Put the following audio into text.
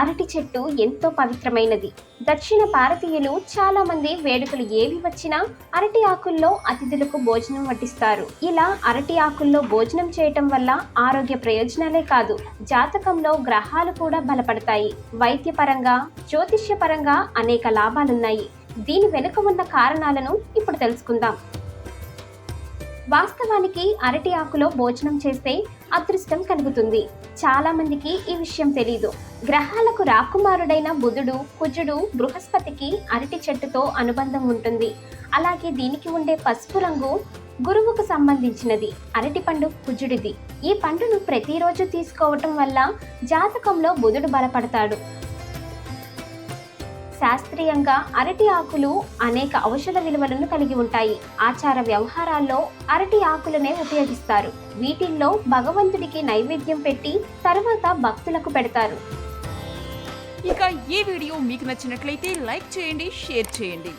అరటి చెట్టు ఎంతో పవిత్రమైనది. దక్షిణ భారతీయులు చాలా మంది వేడుకలు ఏవి వచ్చినా అరటి ఆకుల్లో అతిథులకు భోజనం వడ్డిస్తారు. ఇలా అరటి ఆకుల్లో భోజనం చేయటం వల్ల ఆరోగ్య ప్రయోజనాలే కాదు జాతకంలో గ్రహాలు కూడా బలపడతాయి. వైద్యపరంగా జ్యోతిష్యపరంగా అనేక లాభాలున్నాయి. దీని వెనుక ఉన్న కారణాలను ఇప్పుడు తెలుసుకుందాం. వాస్తవానికి అరటి ఆకులో భోజనం చేస్తే అదృష్టం కలుగుతుంది. చాలా మందికి ఈ విషయం తెలియదు గ్రహాలకు రాకుమారుడైన బుధుడు కుజుడు బృహస్పతికి అరటి చెట్టుతో అనుబంధం ఉంటుంది. అలాగే దీనికి ఉండే పసుపు రంగు గురువుకు సంబంధించినది అరటి పండు కుజుడిది. ఈ పండును ప్రతిరోజు తీసుకోవటం వల్ల జాతకంలో బుధుడు బలపడతాడు. శాస్త్రీయంగా అరటి ఆకులు అనేక ఔషధ విలువలను కలిగి ఉంటాయి. ఆచార వ్యవహారాల్లో అరటి ఆకులనే ఉపయోగిస్తారు. వీటిల్లో భగవంతుడికి నైవేద్యం పెట్టి తర్వాత భక్తులకు పెడతారు. ఇక ఈ వీడియో మీకు నచ్చినట్లయితే లైక్ చేయండి షేర్ చేయండి.